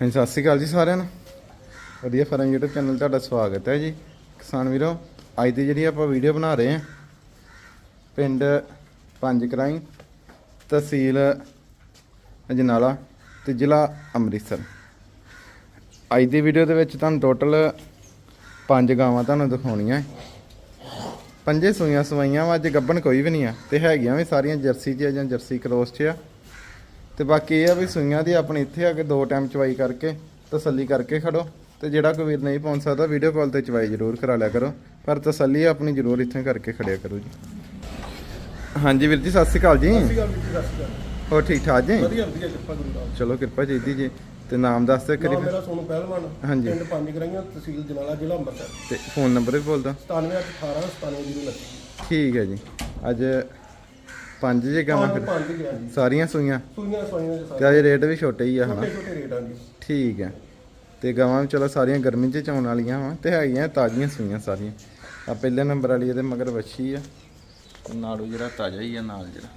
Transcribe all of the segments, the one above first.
ਹਾਂਜੀ, ਸਤਿ ਸ਼੍ਰੀ ਅਕਾਲ ਜੀ ਸਾਰਿਆਂ ਨੂੰ। ਵਧੀਆ ਫਰਨ YouTube ਚੈਨਲ ਤੁਹਾਡਾ ਸਵਾਗਤ ਹੈ ਜੀ। ਕਿਸਾਨ ਵੀਰੋ, ਅੱਜ ਦੀ ਜਿਹੜੀ ਆਪਾਂ ਵੀਡੀਓ ਬਣਾ ਰਹੇ ਹਾਂ, ਪਿੰਡ ਪੰਜ ਕਰਾਈ ਤਹਿਸੀਲ ਅਜਨਾਲਾ ਤੇ ਜ਼ਿਲ੍ਹਾ ਅੰਮ੍ਰਿਤਸਰ। ਅੱਜ ਦੀ ਵੀਡੀਓ ਦੇ ਵਿੱਚ ਤੁਹਾਨੂੰ ਟੋਟਲ ਪੰਜ ਗਾਵਾਂ ਤੁਹਾਨੂੰ ਦਿਖਾਉਣੀਆਂ। ਪੰਜੇ ਸੂਈਆਂ ਸਵਾਈਆਂ ਵਾ, ਅੱਜ ਗੱਬਣ ਕੋਈ ਵੀ ਨਹੀਂ ਆ, ਤੇ ਹੈਗੀਆਂ ਵੀ ਸਾਰੀਆਂ ਜਰਸੀ 'ਚ ਆ ਜਾਂ ਜਰਸੀ ਕ੍ਰੋਸ 'ਚ ਆ। ਤੇ ਬਾਕੀ ਇਹ ਆ ਵੀ ਸੂਈਆਂ ਦੀ ਆਪਣੀ ਇੱਥੇ ਆ ਕੇ ਦੋ ਟਾਈਮ ਚਵਾਈ ਕਰਕੇ ਤਸੱਲੀ ਕਰਕੇ ਖੜੋ ਤੇ ਜਿਹੜਾ ਕੋਈ ਵੀਰ ਨਹੀਂ ਪਹੁੰਚ ਸਕਦਾ ਵੀਡੀਓ ਕਾਲ ਤੇ ਚਵਾਈ ਜ਼ਰੂਰ ਕਰਾ ਲਿਆ ਕਰੋ। ਪਰ ਤਸੱਲੀ ਆਪਣੀ ਜ਼ਰੂਰ ਇੱਥੇ ਕਰਕੇ ਖੜਿਆ ਕਰੋ ਜੀ। ਹਾਂਜੀ ਵੀਰ ਜੀ ਸਤਿ ਸ਼੍ਰੀ ਅਕਾਲ ਜੀ। ਹੋਰ ਠੀਕ ਠਾਕ ਜੀ? ਵਧੀਆ ਵਧੀਆ ਕਿਰਪਾ ਗੁਰੂ ਦਾ ਚਲੋ ਕਿਰਪਾ ਚਾਹੀਦੀ ਜੀ। ਤੇ ਨਾਮ ਦੱਸ ਦਿਓ ਕਰੀ ਮੇਰਾ ਸੋਨੂ ਪਹਿਲਵਾਨ ਹਾਂਜੀ। ਪਿੰਡ ਪੰਜ ਗਰਾਈਆਂ ਤਹਿਸੀਲ ਜਨਾਲਾ ਜ਼ਿਲ੍ਹਾ ਅੰਮ੍ਰਿਤਸਰ। ਤੇ ਫੋਨ ਨੰਬਰ ਵੀ ਬੋਲ ਦੋ 9718 97029 ਠੀਕ ਹੈ ਜੀ। ਅੱਜ ਪੰਜ ਜੇ ਗਾਵਾਂ ਫਿਰ ਪੰਜ ਗਿਆ ਜੀ। ਸਾਰੀਆਂ ਸੂਈਆਂ? ਸੂਈਆਂ ਸਵਾਈਆਂ ਦੇ ਤੇ ਸਾਰੇ ਅੱਜ ਰੇਟ ਵੀ ਛੋਟੇ ਹੀ ਆ ਹਨਾ? ਛੋਟੇ ਛੋਟੇ ਰੇਟਾਂ ਦੀ ਠੀਕ ਹੈ ਤੇ ਗਾਵਾਂ ਵੀ ਚਲੋ ਸਾਰੀਆਂ ਗਰਮੀ 'ਚ ਚਾਉਣ ਵਾਲੀਆਂ ਵਾ ਤੇ ਹੈਗੀਆਂ ਤਾਜ਼ੀਆਂ ਸੂਈਆਂ ਸਾਰੀਆਂ। ਆ ਪਹਿਲੇ ਨੰਬਰ ਵਾਲੀ ਇਹਦੇ ਮਗਰ ਵੱਛੀ ਆ। ਨਾੜੂ ਜਿਹੜਾ ਤਾਜ਼ਾ ਹੀ ਆ ਨਾਲ ਜਿਹੜਾ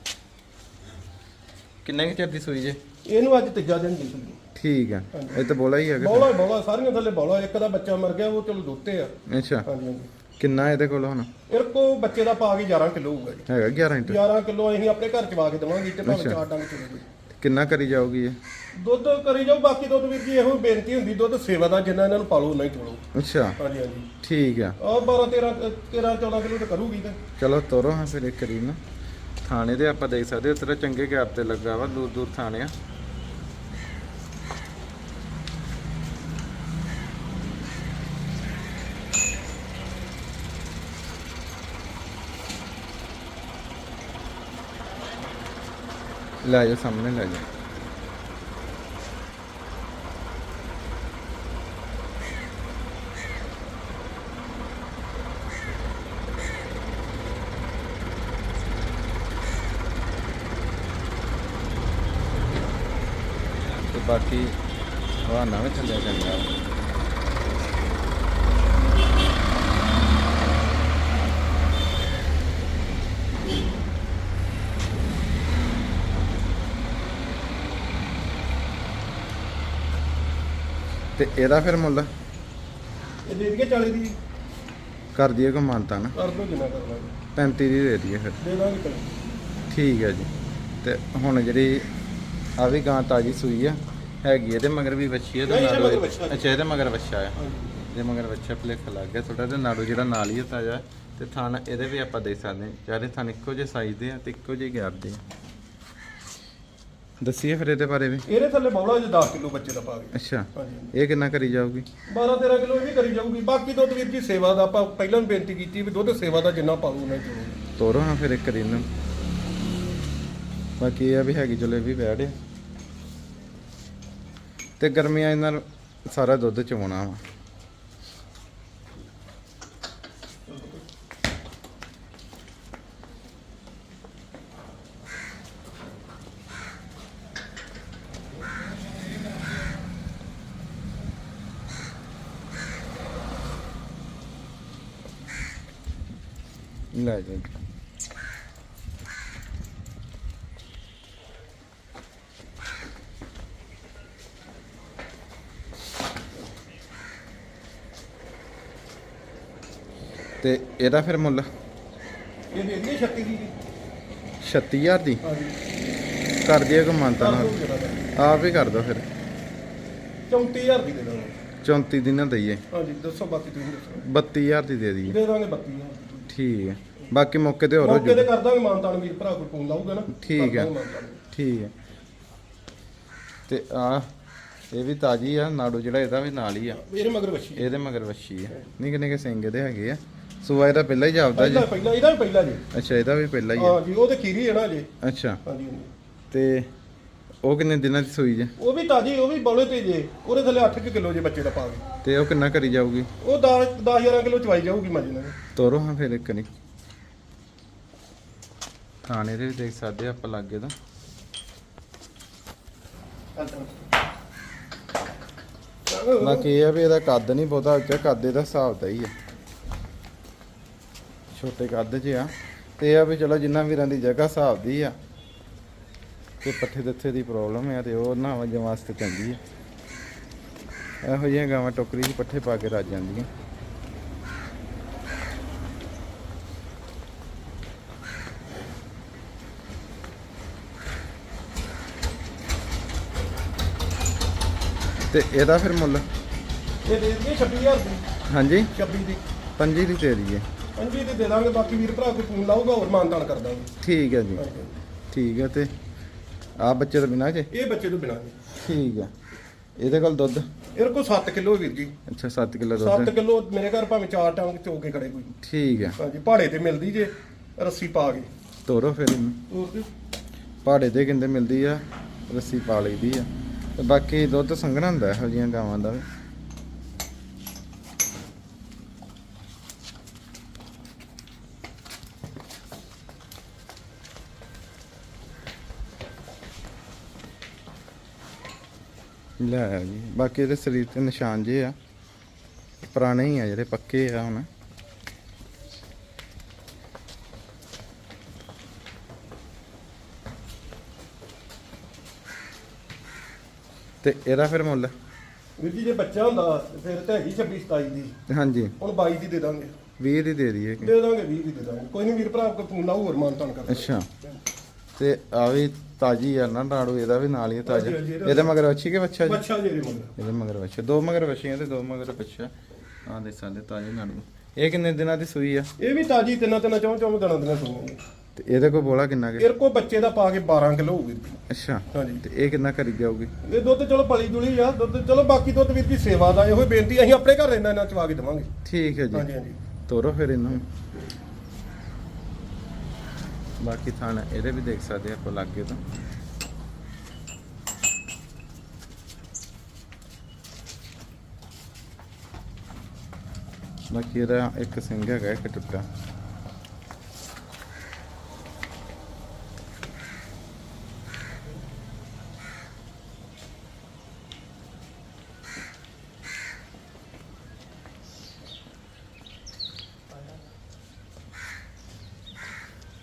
ਕਿੰਨੇ ਕੁ ਚਿਰ ਦੀ ਸੂਈ ਜੇ? ਇਹਨੂੰ ਅੱਜ ਤੀਜਾ ਦਿਨ ਦੀ ਸੂਈ। ਠੀਕ ਹੈ ਇਹ ਤਾਂ ਬੋਲਾ ਹੀ ਹੈਗਾ ਬੌਲਾ ਬੌਲਾ ਸਾਰੀਆਂ ਥੱਲੇ ਬੌਲਾ। ਇੱਕ ਦਾ ਬੱਚਾ ਮਰ ਗਿਆ ਉਹ ਚਲੋ ਦੋਤੇ ਆ। ਅੱਛਾ। ਹਾਂਜੀ ਹਾਂਜੀ। ਕਿੰਨਾ ਇਹਦੇ ਕੋਲ ਹੁਣ? ਇਹ ਕੋ ਬੱਚੇ ਦਾ ਪਾ ਕੇ 11 ਕਿਲੋ ਹੋਊਗਾ ਜੀ। ਹੈਗਾ 11 ਇੰਟ? 11 ਕਿਲੋ ਅਸੀਂ ਆਪਣੇ ਘਰ ਚਵਾ ਕੇ ਦੇਵਾਂਗੇ ਤੇ ਭਾਵੇਂ। ਚਾਰ ਡੰਗ ਚਲੇ ਜੀ। ਕਿੰਨਾ ਕਰੀ ਜਾਊਗੀ ਇਹ? ਦੁੱਧ ਕਰੀ ਜਾਓ ਬਾਕੀ ਦੁੱਧ ਵੀਰ ਜੀ ਇਹੋ ਬੇਨਤੀ ਹੁੰਦੀ ਦੁੱਧ ਸੇਵਾ ਦਾ ਜਿੰਨਾ ਇਹਨਾਂ ਨੂੰ ਪਾਲੋ ਨਹੀਂ ਤੋਲੋ ਅੱਛਾ। ਹਾਂਜੀ ਹਾਂਜੀ। ਠੀਕ ਆ। ਆ 12 13 13 14 ਕਿਲੋ ਤੇ ਕਰੂਗੀ ਤੇ। ਚਲੋ ਤੋਰੋ ਹਾਂ ਫਿਰ ਇੱਕ ਕਰੀ ਨਾ। ਥਾਣੇ ਤੇ ਆਪਾਂ ਦੇਖ ਸਕਦੇ ਉਤਰਾ ਚੰਗੇ ਗੈਪ ਤੇ ਲੱਗਾ ਵਾ ਦੂਰ ਦੂਰ ਥਾਣੇ ਆ। ਲੈ ਜਾ ਸਾਹਮਣੇ ਲੈ ਜਾ ਤੇ ਬਾਕੀ ਹਵਾਨਾ ਵੀ ਥੱਲੇ ਚੰਗਾ। ਇਹਦਾ ਫਿਰ ਮੁੱਲ? ਇਹ ਦੇ ਦਈਏ 40 ਦੀ। ਕਰ ਦਈਏ ਕੋ ਮਾਨਤਾ ਨਾ। ਕਰ ਦੋ ਜਿੰਨਾ ਕਰਨਾ ਜੀ। 35 ਦੀ ਦੇ ਦਈਏ ਫਿਰ। ਦੇ ਦਾਂਗੇ ਚਲੋ ਠੀਕ ਹੈ ਜੀ। ਤੇ ਹੁਣ ਜਿਹੜੀ ਆ ਵੀ ਗਾਂ ਤਾਜੀ ਸੂਈ ਆ ਹੈਗੀ ਇਹਦੇ ਮਗਰ ਵੀ ਵੱਛੀ ਹੈ ਤੇ ਨਾੜੂ। ਅੱਛਾ ਇਹਦੇ ਮਗਰ ਵੱਛਾ ਆ। ਇਹਦੇ ਮਗਰ ਵੱਛਾ ਭਲੇਖ ਲੱਗ ਗਿਆ ਥੋੜਾ ਤੇ ਨਾੜੂ ਜਿਹੜਾ ਨਾਲ ਹੀ ਤਾਜ਼ਾ। ਤੇ ਥਣ ਇਹਦੇ ਵੀ ਆਪਾਂ ਦੇ ਸਕਦੇ ਹਾਂ। ਚਾਰੇ ਥਣ ਇੱਕੋ ਜਿਹੇ ਸਾਈਜ਼ ਦੇ ਆ ਤੇ ਇੱਕੋ ਜਿਹੇ ਗਿਆਰ ਦੇ ਆ। ਦੱਸੀਏ ਫਿਰ ਇਹਦੇ ਬਾਰੇ ਵੀ? ਇਹਦੇ ਥੱਲੇ ਬੌਲਾ ਜੀ 10 ਕਿਲੋ ਬੱਚੇ ਦਾ ਪਾ ਕੇ। ਅੱਛਾ। ਹਾਂਜੀ। ਇਹ ਕਿੰਨਾ ਕਰੀ ਜਾਊਗੀ? 12 13 ਕਿਲੋ ਇਹ ਵੀ ਕਰੀ ਜਾਊਗੀ। ਬਾਕੀ ਦੁੱਧ ਵੀਰ ਜੀ ਸੇਵਾ ਦਾ ਆਪਾਂ ਪਹਿਲਾਂ ਵੀ ਬੇਨਤੀ ਕੀਤੀ ਵੀ ਦੁੱਧ ਸੇਵਾ ਦਾ ਜਿੰਨਾ ਪਾਲੂ ਨਹੀਂ ਚੋਲੋ ਤੋਰੋ ਹਾਂ ਫਿਰ ਇੱਕ ਕਰੀ ਨੂੰ। ਬਾਕੀ ਇਹ ਆ ਵੀ ਹੈਗੀ ਚਲੋ ਇਹ ਵੀ ਬੈਠ ਤੇ ਗਰਮੀਆਂ ਇਹਨਾਂ ਸਾਰਾ ਦੁੱਧ ਚਵਾਉਣਾ ਵਾ। ਲੈ ਜਾ। ਤੇ ਇਹਦਾ ਫਿਰ ਮੁੱਲ? ਇਹ ਦੇ ਦਈਏ 36 ਦੀ। ਜੀ 36000 ਦੀ? ਕਰ ਦਈਏ ਕੋ ਮੰਨਤਾ ਜਰਾ। ਆਪ ਹੀ ਕਰ ਦੋ ਫਿਰ। 34000 ਦੀ ਦੇ ਦਾਂਗੇ। 34 ਦੀ ਨਾ ਦਈਏ। ਹਾਂਜੀ ਦੱਸੋ ਬਾਕੀ ਤੁਸੀਂ ਦੱਸੋ। 32000 ਦੀ ਦੇ ਦਈਏ। ਦੇ ਦਾਂਗੇ 32000 ਠੀਕ ਹੈ। ਬਾਕੀ ਮੌਕੇ ਤੇ ਹੋਰ ਹੋ ਮੌਕੇ ਤੇ ਕਰ ਦਾਂਗੇ ਮਾਨਤਾਨ ਵੀਰ ਭਰਾ ਕੋਈ ਫੋਨ ਲਾਊਗਾ ਨਾ। ਠੀਕ ਹੈ। ਠੀਕ ਹੈ। ਤੇ ਆ ਇਹ ਵੀ ਤਾਜੀ ਆ ਨਾੜੂ ਜਿਹੜਾ ਇਹਦਾ ਵੀ ਨਾਲ ਹੀ ਆ। ਇਹਦੇ ਮਗਰ ਵੱਛੀ ਇਹਦੇ ਮਗਰ ਵੱਛੀ ਆ। ਨਿੱਕੇ ਨਿੱਕੇ ਸਿੰਘ ਇਹਦੇ ਹੈਗੇ ਆ। ਸੂਆ ਇਹਦਾ ਪਹਿਲਾਂ ਹੀ ਜਾਪਦਾ ਜੀ। ਪਹਿਲਾਂ ਪਹਿਲਾਂ ਇਹਦਾ ਵੀ ਪਹਿਲਾਂ ਜੀ। ਅੱਛਾ ਇਹਦਾ ਵੀ ਪਹਿਲਾਂ ਹੀ ਆ। ਹਾਂ ਜੀ ਉਹ ਤੇ ਖੀਰੀ ਹੈ ਨਾ ਜੀ ਅੱਛਾ। ਹਾਂਜੀ। ਤੇ ਉਹ ਕਿੰਨੇ ਦਿਨਾਂ ਦੀ ਸੂਈ ਜੇ? ਉਹ ਵੀ ਤਾਜੀ ਉਹ ਵੀ ਬੌਲੇ ਤੇ ਜੇ। ਉਹਦੇ ਥੱਲੇ 8 ਕਿਲੋ ਜੇ ਬੱਚੇ ਦਾ ਪਾ ਗਏ ਤੇ ਉਹ ਕਿੰਨਾ ਕਰੀ ਜਾਊਗੀ? ਉਹ 10 10 11 ਕਿਲੋ ਚਵਾਈ ਜਾਊਗੀ ਮੱਝ ਨਾਲ। ਤੋਰੋ ਹਾਂ ਫਿਰ ਇੱਕ ਨਹੀਂ ਥਾਣੇ ਦੇ ਵੀ ਦੇਖ ਸਕਦੇ ਆ ਆਪਾਂ ਲਾਗੇ ਦਾ ਬਾਕੀ ਇਹ ਆ ਵੀ ਇਹਦਾ ਕੱਦ ਨਹੀਂ ਬਹੁਤਾ ਉੱਚਾ ਕੱਦ ਇਹਦਾ ਹਿਸਾਬ ਦਾ ਹੀ ਆ। ਛੋਟੇ ਕੱਦ 'ਚ ਆ। ਤੇ ਇਹ ਆ ਵੀ ਚਲੋ ਜਿੰਨਾ ਵੀਰਾਂ ਦੀ ਜਗ੍ਹਾ ਹਿਸਾਬ ਦੀ ਆ। ਤੇ ਪੱਠੇ ਦੱਥੇ ਦੀ ਪ੍ਰੋਬਲਮ ਆ ਤੇ ਉਹ ਨਾ ਵਜਣ ਵਾਸਤੇ ਚੰਗੀ ਆ। ਇਹੋ ਜਿਹੀਆਂ ਗਾਵਾਂ ਟੋਕਰੀ 'ਚ ਪੱਠੇ ਪਾ ਕੇ ਰੱਜ ਜਾਂਦੀਆਂ। ਤੇ ਇਹਦਾ ਫਿਰ ਮੁੱਲ? ਇਹ ਦੇ ਦਈਏ 26000 ਦੀ। ਹਾਂਜੀ। 26 ਦੀ। ਪੰਜੀ ਦੀ ਦੇ ਦਈਏ ਪੰਜੀ ਦੀ ਦੇ ਦਾਂਗੇ ਬਾਕੀ ਵੀਰ ਭਰਾ ਕੋਈ ਫੋਨ ਲਾਊਗਾ ਹੋਰ ਮਾਨਦਾਨ ਕਰ ਦਾਂਗੇ। ਠੀਕ ਹੈ ਜੀ। ਠੀਕ ਹੈ ਤੇ ਆ ਬੱਚੇ ਤੋਂ ਬਿਨਾਂ ਜੇ? ਇਹ ਬੱਚੇ ਤੋਂ ਬਿਨਾਂ ਜੀ। ਠੀਕ ਹੈ ਇਹਦੇ ਕੋਲ ਦੁੱਧ? ਇਹਦੇ ਕੋਲ 7 ਕਿਲੋ ਵੀਰ ਜੀ। ਅੱਛਾ 7 ਕਿਲੋ 7 ਦੁੱਧ ਕਿਲੋ ਮੇਰੇ ਘਰ ਭਾਵੇਂ ਚਾਰ ਟਾਂਗ ਚੋ ਕੇ ਖੜੇ ਕੋਈ। ਠੀਕ ਹੈ ਹਾਂਜੀ ਪਹਾੜੇ ਤੇ ਮਿਲਦੀ ਜੇ ਰੱਸੀ ਪਾ ਕੇ। ਤੋਰੋ ਫਿਰ ਇਹਨੂੰ। ਹੋਰ ਕੀ? ਪਹਾੜੇ ਤੇ ਕਿੰਦੇ ਮਿਲਦੀ ਆ ਰੱਸੀ ਪਾ ਲਈਦੀ ਆ। ਤੇ ਬਾਕੀ ਦੁੱਧ ਸੰਘਣਾ ਹੁੰਦਾ ਇਹੋ ਜਿਹੀਆਂ ਗਾਵਾਂ ਦਾ ਵੀ। ਲੈ ਆ ਜੀ। ਬਾਕੀ ਇਹਦੇ ਸਰੀਰ ਤੇ ਨਿਸ਼ਾਨ ਜੇ ਆ। ਪੁਰਾਣੇ ਹੀ ਆ ਜਿਹੜੇ ਪੱਕੇ ਆ ਹੁਣ। ਤੇ ਇਹਦਾ ਫਿਰ ਮੁੱਲ? ਵੀਰ ਜੀ ਜੇ ਬੱਚਾ ਹੁੰਦਾ ਫਿਰ ਤਾਂ ਹੈਗੀ 26 27 ਦੀ। ਹਾਂਜੀ। ਹੁਣ 22 ਦੀ ਦੇ ਦਾਂਗੇ। 20 ਦੀ ਦੇ ਦਈਏ। ਕਿ ਦੇ ਦਾਂਗੇ 20 ਦੀ ਦੇ ਦਾਂਗੇ। ਕੋਈ ਨਹੀਂ ਵੀਰ ਭਰਾ ਕੋਈ ਫੋਨ ਲਾਊ ਹੋਰ ਮਾਨਦਾਨ ਕਰ। ਅੱਛਾ। ਤੇ ਆ ਵੀ ਤਾਜੀ ਆ ਨਾ ਨਾੜੂ ਇਹਦਾ ਵੀ ਨਾਲ ਹੀ ਆ ਤਾਜ਼ਾ। ਹਾਂਜੀ, ਹਾਂਜੀ, ਇਹਦਾ- ਇਹਦੇ ਮਗਰ ਵੱਛੀ ਕੇ ਬੱਚਾ ਜੀ? ਬੱਚਾ ਜਿਹੜੇ ਮਗਰ। ਇਹਦੇ ਮਗਰ ਬੱਚਾ ਦੋ ਮਗਰ ਬੱਚੀਆਂ ਤੇ ਦੋ ਮਗਰ ਬੱਚਾ ਆ ਦੇ ਸਾਡੇ ਤਾਜ਼ੇ ਨਾੜੂ। ਇਹ ਕਿੰਨੇ ਦਿਨਾਂ ਦੀ ਸੂਈ ਆ? ਇਹ ਵੀ ਤਾਜੀ ਤਿੰਨਾਂ ਤਿੰਨਾਂ ਚੌਂ ਚੌਂ ਦਿਨਾਂ ਦੀਆਂ ਸੁਣੀਆਂ ਤੇ ਇਹਦੇ ਕੋਲ ਬੋਲਾ ਕਿੰਨਾ ਕੇ? ਇਹਦੇ ਕੋ ਬੱਚੇ ਦਾ ਪਾ ਕੇ 12 ਕਿਲੋ ਹੋਊ ਵੀਰ ਜੀ ਅੱਛਾ। ਹਾਂਜੀ। ਤੇ ਇਹ ਕਿੰਨਾ ਕਰੀ ਜਾਊਗੀ? ਇਹ ਦੁੱਧ ਚਲੋ ਪਲੀ ਜੁਲੀ ਆ ਦੁੱਧ ਚਲੋ ਬਾਕੀ ਦੁੱਧ ਵੀਰ ਜੀ ਸੇਵਾ ਦਾ ਇਹੋ ਹੀ ਬੇਨਤੀ ਅਸੀਂ ਆਪਣੇ ਘਰ ਰਹਿਣਾ ਇਹਨਾਂ ਚਵਾ ਕੇ ਦੇਵਾਂਗੇ। ਠੀਕ ਹੈ ਜੀ। ਹਾਂਜੀ ਹਾਂਜੀ। ਤੋਰੋ ਫਿਰ ਇਹਨੂੰ। ਬਾਕੀ ਥਾਣਾ ਇਹਦੇ ਵੀ ਦੇਖ ਸਕਦੇ ਆਪਾਂ ਲੱਗੇ ਤਾਂ। ਬਾਕੀ ਇਹਦਾ ਇੱਕ ਸਿੰਘ ਹੈਗਾ, ਇੱਕ ਟੁੱਟਾ।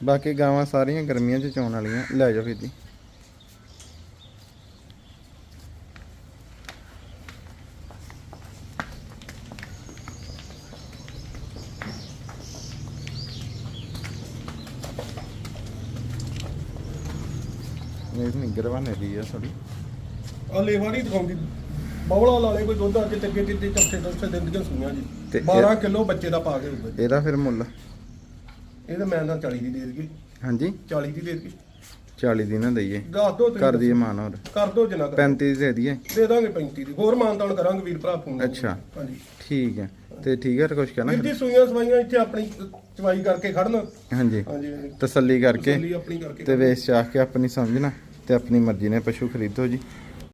ਬਾਕੀ ਗਾਵਾਂ ਸਾਰੀਆਂ ਗਰਮੀਆਂ 'ਚ ਚੋਣ ਵਾਲੀਆਂ। ਲੈ ਜਾਓ ਵੀਰ ਜੀ। ਇਹ ਨਹੀਂ ਗਰਵਾਨੇ ਦੀ ਆ ਥੋੜੀ ਆ ਲੇਵਾ ਨਹੀਂ ਦਿਖਾਉਂਦੀ। ਬੌਲਾ ਲਾਲੇ ਕੋਈ ਦੁੱਧ ਅੱਜ ਤੱਕੇ ਤੇ ਚੌਥੇ ਦਸਤੇ ਦਿਨ ਦੀਆਂ ਸੁਈਆਂ ਜੀ। ਤੇ 12 ਇਹ- ਕਿਲੋ ਬੱਚੇ ਦਾ ਪਾ ਕੇ ਹੋਊਗਾ ਜੀ ਇਹਦਾ ਫਿਰ ਮੁੱਲ। ਇਹ ਤਾਂ ਮੈਂ ਤਾਂ 40 ਦੀ ਦੇ ਦਈਏ। ਹਾਂਜੀ। 40 ਦੀ ਦੇ ਦਈਏ। 40 ਦੀ ਨਾ ਦਈਏ। ਦੱਸ ਦੋ ਤੁਸੀਂ ਕਰ ਦਈਏ ਮਾਨ ਹੋਰ। ਕਰ ਦੋ ਜਿੰਨਾ ਕਰ 35 ਦੀ ਦਈਏ। ਦੇ ਦਾਂਗੇ 35 ਦੀ। ਹੋਰ ਮਾਨਤਾਨ ਕਰਾਂਗੇ ਵੀਰ ਭਰਾ ਫੋਨ। ਅੱਛਾ। ਹਾਂਜੀ। ਠੀਕ ਹੈ। ਤੇ ਠੀਕ ਹੈ ਕੁਛ ਕਹਿਣਾ ਵੀਰ ਜੀ ਸੂਈਆਂ ਸਵਾਈਆਂ ਇੱਥੇ ਆਪਣੀ ਚਵਾਈ ਕਰਕੇ ਖੜਨ। ਹਾਂਜੀ। ਹਾਂਜੀ ਤਸੱਲੀ ਕਰਕੇ ਤਸੱਲੀ ਆਪਣੀ ਕਰਕੇ ਤੇ ਵੇਚ ਚਾਹ ਕੇ ਆਪਣੀ ਸਮਝਣਾ ਤੇ ਆਪਣੀ ਮਰਜ਼ੀ ਨਾਲ ਪਸ਼ੂ ਖਰੀਦੋ ਜੀ।